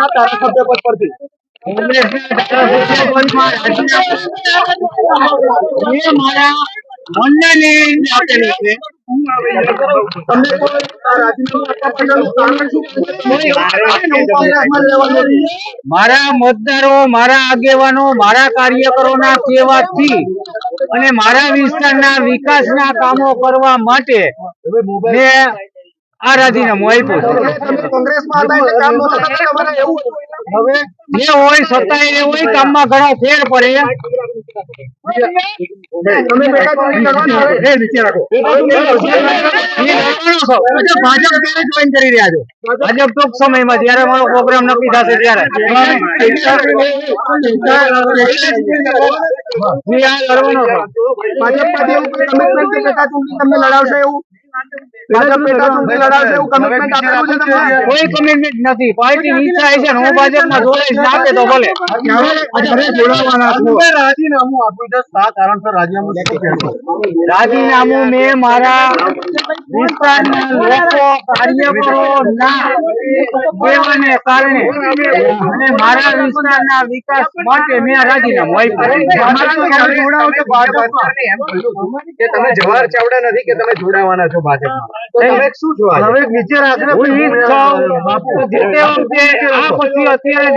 કોંગ્રેસના ધારાસભ્ય પદ પરથી. મારા મતદારો, મારા આગેવાનો, મારા કાર્યકરોના કહેવાથી અને મારા વિસ્તારના વિકાસના કામો કરવા માટે મેં આ રાજીનામું આપ્યું હવે જે હોય સત્તા એ હોય કામમાં ઘણો ફેર પડે ભાજપ ક્યારે જોઈન કરી રહ્યા છો ભાજપ ટૂંક સમયમાં જયારે મારો પ્રોગ્રામ નક્કી થશે ત્યારે ભાજપ એવું commitment કે પેટા ચૂંટણી તમને લડાવશે એવું કોઈ કમિટમેન્ટ નથી. પાર્ટીની ઈચ્છા છે હું ભાજપમાં જોડાઈશ આપે તો ભલે. રાજીનામું આપ્યું છે શા કારણસર રાજીનામું રાજીનામું મેં મારા તમે જવાહર ચાવડા નથી કે તમે જોડાવાના છો ભાજપમાં શું નીચે ઈ જ અત્યારે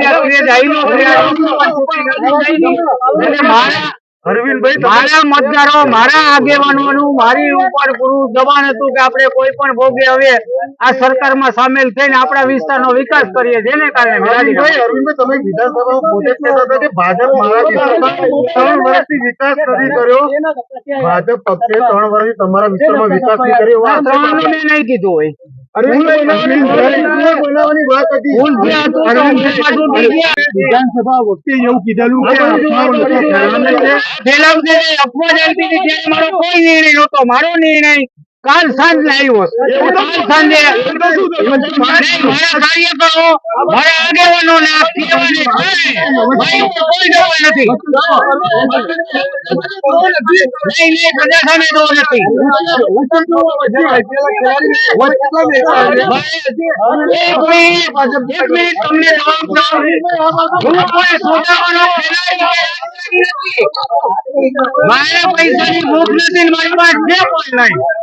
અરવિંદભાઈ મારા મતદારો મારા આગેવાનોનું મારી ઉપર પૂરું દબાણ હતું કે આપણે કોઈ પણ ભોગે હવે આ સરકારમાં સામેલ થઈને આપણા વિસ્તારનો વિકાસ કરીએ જેને કારણે અરવિંદભાઈ, અરવિંદભાઈ, તમે વિધાનસભામાં પોતે કહેતા હતા કે ભાજપ મારા ત્રણ વર્ષથી વિકાસ નથી કર્યો. ભાજપ પક્ષે ત્રણ વર્ષથી તમારા વિસ્તારમાં વિકાસ નહીં કર્યો. નહીં કીધું હોય. અરવિંદભાઈ, વિધાનસભા વખતે એવું કીધેલું કે છે. અફવા ચાલતી મારો કોઈ નિર્ણય નહોતો મારો નિર્ણય કાલ સાંજે આવ્યો છે. કાલ સાંજે મારા કાર્યકરો મારા કોઈ દબાણ નથી. મારા પૈસાની ભૂખ નથી ને મારી પાસે છે પણ નહીં.